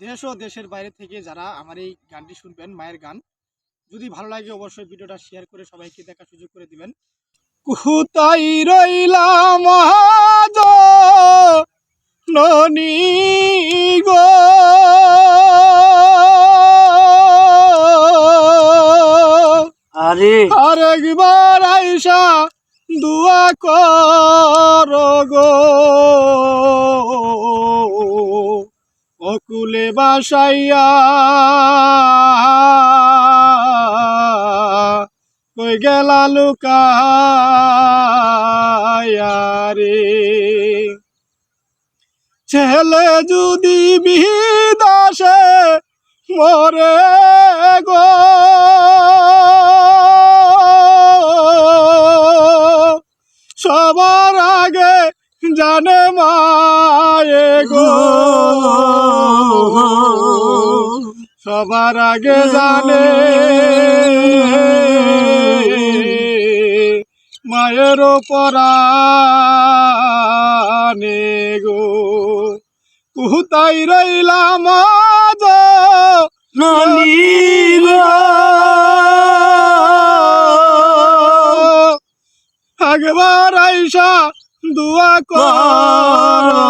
দেশ ও দেশের বাইরে থেকে যারা আমার এই গানটি শুনবেন মায়ের গান যদি ভালো লাগে অবশ্যই ভিডিওটা শেয়ার করে সবাইকে দেখা সুযোগ করে দিবেন। কুতাই রইলাম ননি গো। আরে। আর আইসা দুয়া কর গো। অকুলে বাসাইয়া। কই গেলা লুকায়া রে? ছেলে যদি বিদাসে মরে গো। সবার আগে জানে মায়ে গো। সবার আগে জানে। মায়ের পরানে গো কুতাই রইলাম ননি একবার আইসা দুয়া কর।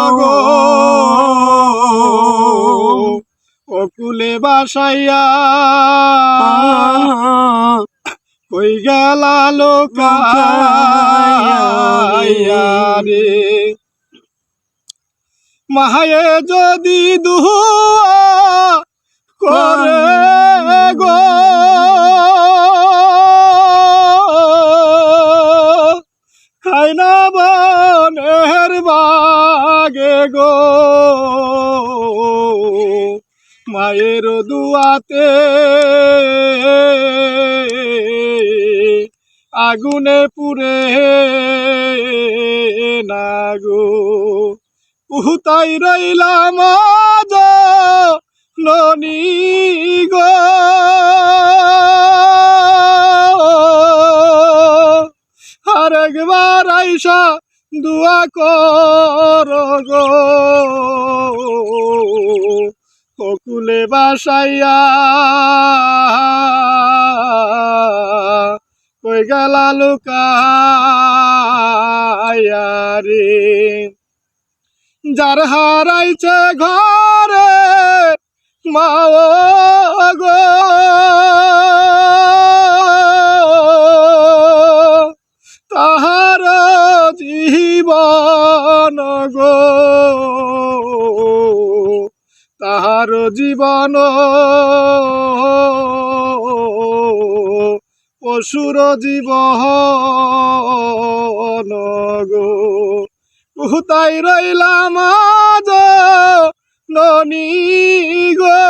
বাসাইয়া। কই গেলা লোকাইয়া রে। মাহায়ে যদি দুয়া করে গো। খাই না বনের বাগে গো। মায়ের দুয়াতে। আগুনে পুরে না গো উহুতাই রইলাম ননি গো। আর একবার আইসা দুয়া কর গো। অকুলে বাসাইয়া কই গেলা লুকায়া রে? যার হারাইছে ঘরে মাও জীবন। পশুর জীবন গো। উহুতাই রইলাম আজ ননি গো?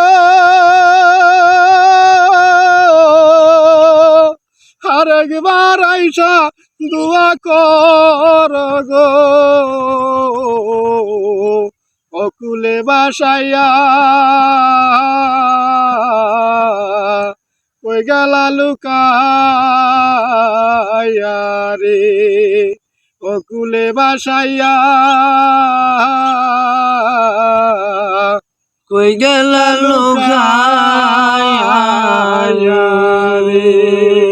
একবার আইসা দুয়া কর গো। অকুলে বাসাইয়া। কই গেলা লুকাইয়া রে? অকুলে বাসাইয়া। কই গেল লোকায়া রে?